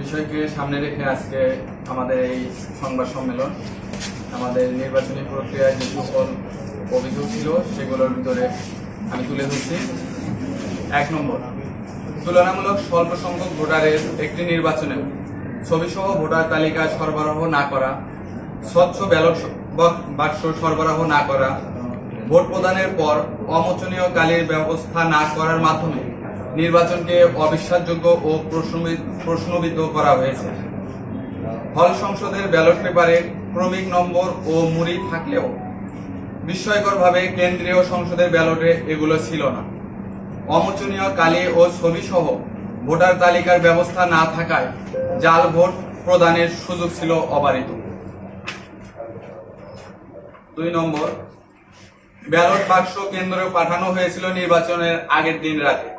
বিষয়কে সামনে রেখে আজকে আমাদের এই সংবাদ সম্মেলন, আমাদের নির্বাচনী প্রক্রিয়ায় যে সকল অভিযোগ ছিল, সেগুলোর ভিতরে আমি তুলে ধরছি। এক নম্বর, তুলনামূলক স্বল্প সংখ্যক ভোটারের একটি নির্বাচনে ছবিসহ ভোটার তালিকা সরবরাহ না করা, স্বচ্ছ ব্যালট বাক্স সরবরাহ না করা, ভোট প্রদানের পর অমোচনীয় কালির ব্যবস্থা না করার মাধ্যমে নির্বাচনকে অবিশ্বাসযোগ্য ও প্রশ্নবি- প্রশ্নবিদ্ধ করা হয়েছে। হল সংসদের ব্যালট পেপারে ক্রমিক নম্বর ও মুড়ি থাকলেও বিস্ময়করভাবে কেন্দ্রীয় সংসদের ব্যালটে এগুলো ছিল না। অমোচনীয় কালি ও ছবি সহ ভোটার তালিকার ব্যবস্থা না থাকায় জাল ভোট প্রদানের সুযোগ ছিল অবারিত। দুই নম্বর, ব্যালট বাক্স কেন্দ্রে পাঠানো হয়েছিল নির্বাচনের আগের দিন রাতে।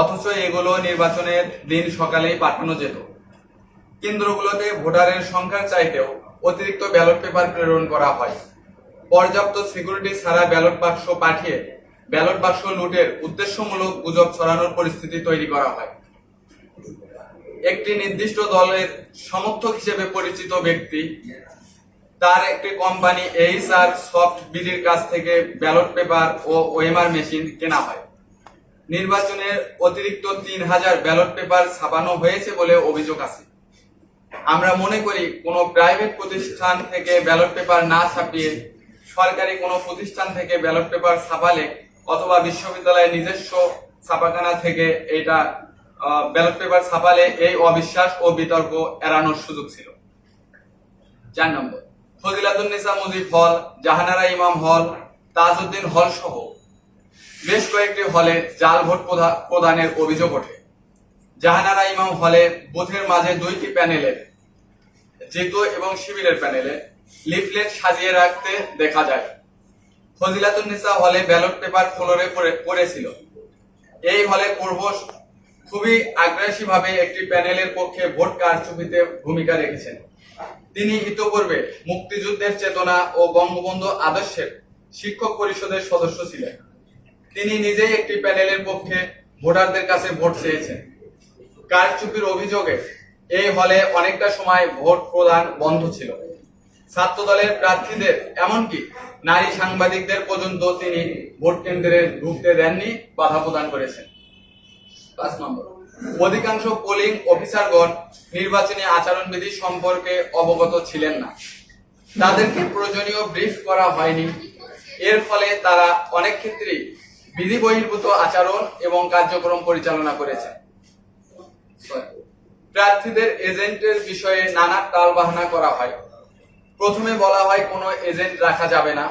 অথচ এগুলো নির্বাচনের দিন সকালেই পাঠানো যেত। কেন্দ্রগুলোতে ভোটারের সংখ্যার চাইতেও অতিরিক্ত ব্যালট পেপার প্রেরণ করা হয়। পর্যাপ্ত সিকিউরিটি ছাড়া ব্যালট বাক্স পাঠিয়ে ব্যালট বাক্স লুটের উদ্দেশ্যমূলক গুজব ছড়ানোর পরিস্থিতি তৈরি করা হয়। একটি নির্দিষ্ট দলের সমর্থক হিসেবে পরিচিত ব্যক্তি, তার একটি কোম্পানি এইচ আর সফট বিডির কাছ থেকে ব্যালট পেপার ও ওএমআর মেশিন কেনা হয়। নির্বাচনের অতিরিক্ত তিন হাজার ব্যালট পেপার ছাপানো হয়েছে বলে অভিযোগ আছে। আমরা মনে করি, কোনো প্রাইভেট প্রতিষ্ঠান থেকে ব্যালট পেপার না ছাপিয়ে সরকারি কোনো প্রতিষ্ঠান থেকে ব্যালট পেপার ছাপালে অথবা বিশ্ববিদ্যালয়ের নিজস্ব ছাপাখানা থেকে এটা ব্যালট পেপার ছাপালে এই অবিশ্বাস ও বিতর্ক এড়ানোর সুযোগ ছিল। চার নম্বর ফজিলাতুন্নেসা মুজিব হল, জাহানারা ইমাম হল, তাজউদ্দিন হল সহ বেশ কয়েকটি হলে জাল ভোট প্রদা- প্রদানের অভিযোগ ওঠে। জাহানারা ইমাম হলে বুথের মাঝে দুইটি প্যানেলের জিতু এবং শিবিরের প্যানেলে লিফলেট সাজিয়ে রাখতে দেখা যায়। ফজিলাতুন্নেসা হলে ব্যালট পেপার ফ্লোরে পড়েছিল। এই হলে পূর্ব খুবই আগ্রাসী ভাবে একটি প্যানেলের পক্ষে ভোট কারচুপিতে ভূমিকা রেখেছেন। তিনি ইতোপূর্বে মুক্তিযুদ্ধের চেতনা ও বঙ্গবন্ধু আদর্শের শিক্ষক পরিষদের সদস্য ছিলেন। তিনি নিজেই একটি প্যানেলের পক্ষে ভোটারদের কাছে ভোট চেয়েছেন। কারচুপির অভিযোগে এই হলে অনেকটা সময় ভোট প্রদান বন্ধ ছিল। ছাত্র দলের প্রার্থীদের, এমনকি নারী সাংবাদিকদের পর্যন্ত তিনি ভোট কেন্দ্রে ঢুকতে দেননি, বাধা প্রদান করেছেন। পাঁচ নম্বর। অধিকাংশ পোলিং অফিসারগণ নির্বাচনী আচরণবিধি সম্পর্কে অবগত ছিলেন না। তাদেরকে প্রয়োজনীয় ব্রিফ করা হয়নি। এর ফলে তারা অনেক ক্ষেত্রেই বিধি বহির্ভূত আচরণ এবং কার্যক্রম পরিচালনা করেছে। প্রার্থীদের এজেন্টের বিষয়ে নানা টালবাহানা করা হয়। প্রথমে বলা হয়, কোনো এজেন্ট রাখা যাবে না।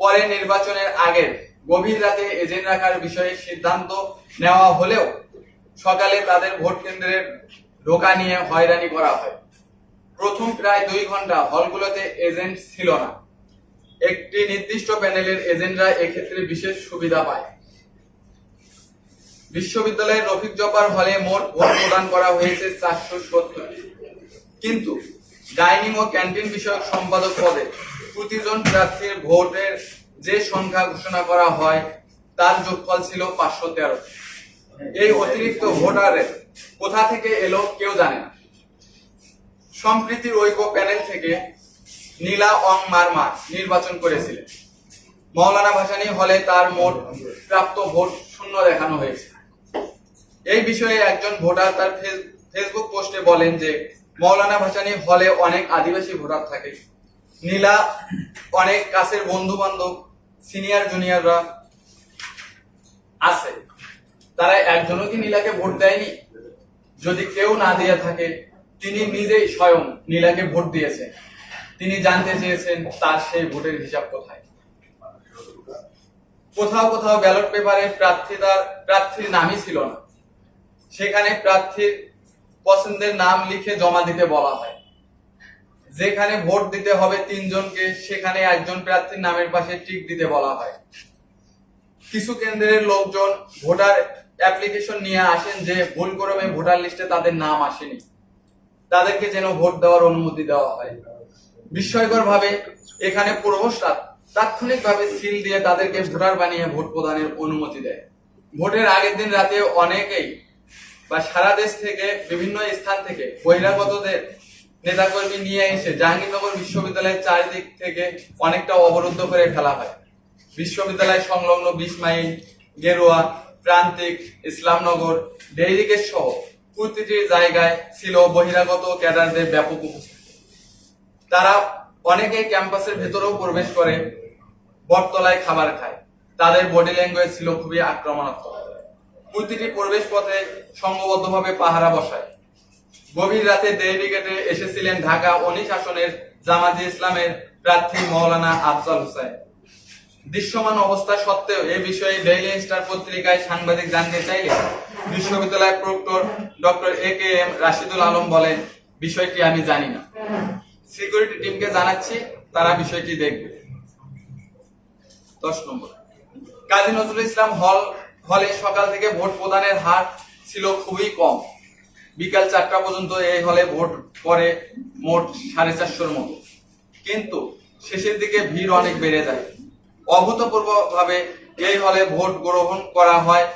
পরে নির্বাচনের আগে গভীর রাতে এজেন্ট রাখার বিষয়ে সিদ্ধান্ত নেওয়া হলেও সকালে তাদের ভোট কেন্দ্রের ঢোকা নিয়ে হয়রানি করা হয়। প্রথম প্রায় দুই ঘণ্টা হলগুলোতে এজেন্ট ছিল না। একটি নির্দিষ্ট প্যানেলের এজেন্টরা এক্ষেত্রে বিশেষ সুবিধা পায়। বিশ্ববিদ্যালয়ের রফিক জব্বার হলে মোট ভোট প্রদান করা হয়েছে চারশো সত্তর। কিন্তু ডাইনিং ও ক্যান্টিন বিষয়ক সম্পাদক পদে প্রতিজন প্রার্থীর ভোটের যে সংখ্যা ঘোষণা করা হয়, তার যোগফল ছিল পাঁচশো তেরো। এই অতিরিক্ত ভোটারের কোথা থেকে এলো কেউ জানে না। সম্প্রীতির ঐক্য প্যানেল থেকে নীলা অং মারমা নির্বাচন করেছিলেন। মৌলানা ভাসানী হলে তার মোট প্রাপ্ত ভোট শূন্য দেখানো হয়েছে। এই বিষয়ে একজন ভোটার তার ফেসবুক পোস্টে বলেন যে, মৌলানা ভাসানী হলে অনেক আদিবাসী ভোটার থাকে। নীলা অনেক কাছের বন্ধু বান্ধব সিনিয়র জুনিয়ররা আছে। তারা একজনও কি নীলাকে ভোট দেয়নি? যদি কেউ না দিয়ে থাকে, তিনি নিজেই স্বয়ং নীলাকে ভোট দিয়েছেন। তিনি জানতে চেয়েছেন তার সেই ভোটের হিসাব কোথায়। কোথাও কোথাও ব্যালট পেপারে প্রার্থীদার প্রার্থীর নামই ছিল না। সেখানে প্রার্থীর পছন্দের নাম লিখে জমা দিতে বলা হয়। যেখানে ভোট দিতে হবে তিনজনকে, সেখানে একজন প্রার্থীর নামের পাশে টিক দিতে বলা হয়। কিছু কেন্দ্রের লোকজন ভোটার অ্যাপ্লিকেশন নিয়ে আসেন যে ভুল ক্রমে ভোটার লিস্টে তাদের নাম আসেনি। তাদেরকে যেন ভোট দেওয়ার অনুমতি দেওয়া হয়। বিস্ময়কর ভাবে এখানে পূর্বশরা তাৎক্ষণিকভাবে সিল দিয়ে তাদেরকে ভোটার বানিয়ে ভোট প্রদানের অনুমতি দেয়। ভোটের আগের দিন রাতে অনেকেই বা সারা দেশ থেকে বিভিন্ন স্থান থেকে বহিরাগতদের নেতাকর্মী নিয়ে এসে জাহাঙ্গীরনগর বিশ্ববিদ্যালয়ের চারিদিক থেকে অনেকটা অবরুদ্ধ করে ফেলা হয়। বিশ্ববিদ্যালয় সংলগ্ন বিশ মাইল, গেরুয়া, প্রান্তিক, ইসলামনগর, ডেইরিগেট সহ প্রতিটি জায়গায় ছিল বহিরাগত ক্যাডারদের ব্যাপক উপস্থিতি। তারা অনেকে ক্যাম্পাসের ভেতরেও প্রবেশ করে বটতলায় খাবার খায়। তাদের বডি ল্যাঙ্গুয়েজ ছিল খুবই আক্রমণাত্মক। প্রতিটি প্রবেশ পথে সংঘবদ্ধভাবে পাহারা বসায়। গভীর রাতে ডেডিকেটে এসেছিলেন ঢাকা অনিশ আসনের জামাতি ইসলামের প্রার্থী মৌলানা আফজাল হোসেন দৃশ্যমান অবস্থা সত্ত্বেও এ বিষয়ে ডেইলি স্টার পত্রিকায় সাংবাদিক জানতে চাইলে বিশ্ববিদ্যালয়ের proctor doctor A K M Rashidul Alam বলেন, বিষয়টি আমি জানি না। সিকিউরিটি টিমকে জানাচ্ছি, তারা বিষয়টি দেখবে। দশ নম্বর। কাজী নজরুল ইসলাম হল, হলে সকাল থেকে ভোট প্রদানের হার ছিল খুবই কম। বিকাল চারটা পর্যন্ত এই হলে ভোট পড়ে মোট সাড়ে চারশোর মতো। কিন্তু শেষের দিকে ভিড় অনেক বেড়ে যায়। অভূতপূর্ব ভাবে এই হলে ভোট গ্রহণ করা হয়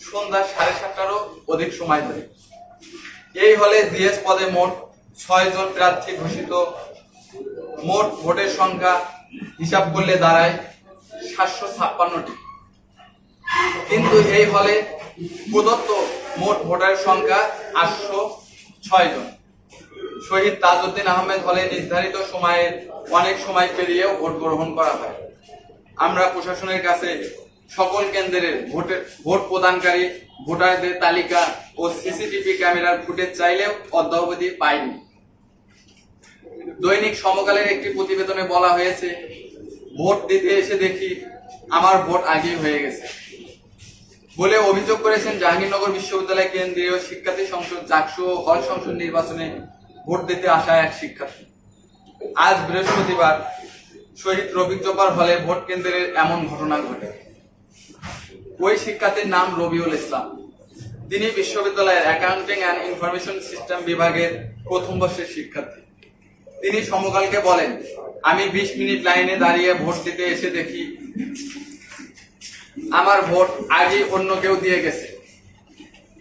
সন্ধ্যা সাড়ে সাতটারও অধিক সময় ধরে। এই হলে জিএস পদে মোট ছয় জন প্রার্থী ঘোষিত। মোট ভোটের সংখ্যা হিসাব করলে দাঁড়ায় সাতশো ছাপ্পান্নটি। কিন্তু এই হলে প্রদত্ত মোট ভোটার সংখ্যা আটশো ছয় জন। শহীদ তাজউদ্দিন আহমেদ হলে নির্ধারিত সময়ের অনেক সময় পেরিয়েও ভোট গ্রহণ করা হয়। আমরা প্রশাসনের কাছে সকল কেন্দ্রের ভোটের ভোট প্রদানকারী ভোটারদের তালিকা ও সিসিটিভি ক্যামেরার ফুটেজ চাইলেও অদ্যাবধি পাইনি। দৈনিক সমকালের একটি প্রতিবেদনে বলা হয়েছে, ভোট দিতে এসে দেখি আমার ভোট আগেই হয়ে গেছে। বলে অভিযোগ করেছেন জাহাঙ্গীরনগর বিশ্ববিদ্যালয় কেন্দ্রীয় শিক্ষার্থী সংসদ জাকসু হল সংসদ নির্বাচনে ভোট দিতে আসা এক শিক্ষার্থী। আজ বৃহস্পতিবার শহীদ রফিক জব্বার হলে ভোট কেন্দ্রের এমন ঘটনা ঘটে। ওই শিক্ষার্থীর নাম রবিউল ইসলাম। তিনি বিশ্ববিদ্যালয়ের অ্যাকাউন্টিং অ্যান্ড ইনফরমেশন সিস্টেম বিভাগের প্রথম বর্ষের শিক্ষার্থী। তিনি সমকালকে বলেন, আমি বিশ মিনিট লাইনে দাঁড়িয়ে ভোট দিতে এসে দেখি, আমার ভোট আগে অন্য কেউ দিয়ে গেছে।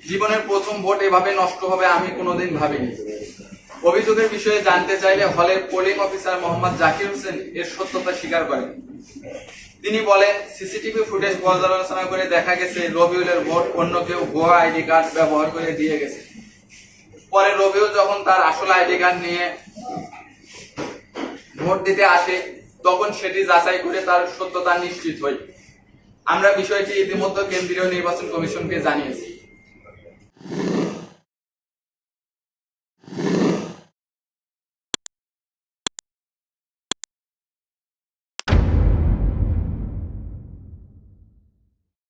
জীবনের প্রথম ভোট এভাবে নষ্ট হবে আমি কোনোদিন ভাবিনি। অভিযোগের বিষয়ে জানতে চাইলে হলের পোলিং অফিসার মোহাম্মদ জাকির হোসেন এর সত্যতা স্বীকার করেন। তিনি বলেন, সিসিটিভি ফুটেজ পর্যালোচনা করে দেখা গেছে, রবিউলের ভোট অন্য কেউ ভুয়া আইডি কার্ড ব্যবহার করে দিয়ে গেছে। পরে রবিউল যখন তার আসল আইডি কার্ড নিয়ে ভোট দিতে আসে, তখন সেটি যাচাই করে তার সত্যতা নিশ্চিত হই আমরা বিষয়টি ইতিমধ্যে কেন্দ্রীয় নির্বাচন কমিশনকে জানিয়েছি।